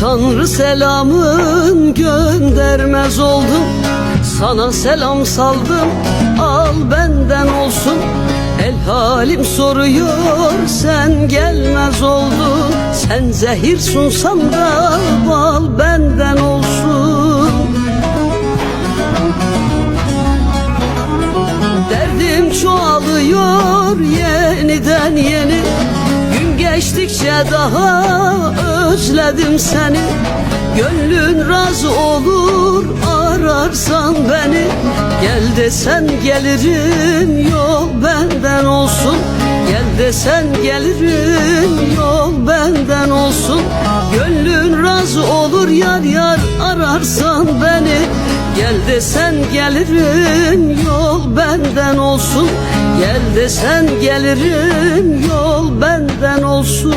Tanrı selamın göndermez oldum. Sana selam saldım al benden olsun. El halim soruyor sen gelmez oldun. Sen zehir sunsan da bal benden olsun. Derdim çoğalıyor yeniden yeni. Gün geçtikçe daha özledim seni. Gönlün razı olur ararsan beni. Gel desen gelirim yol benden olsun. Gel desen gelirim yol benden olsun. Gönlün razı olur yar yar ararsan beni. Gel desen gelirim yol benden olsun. Gel desen gelirim yol benden olsun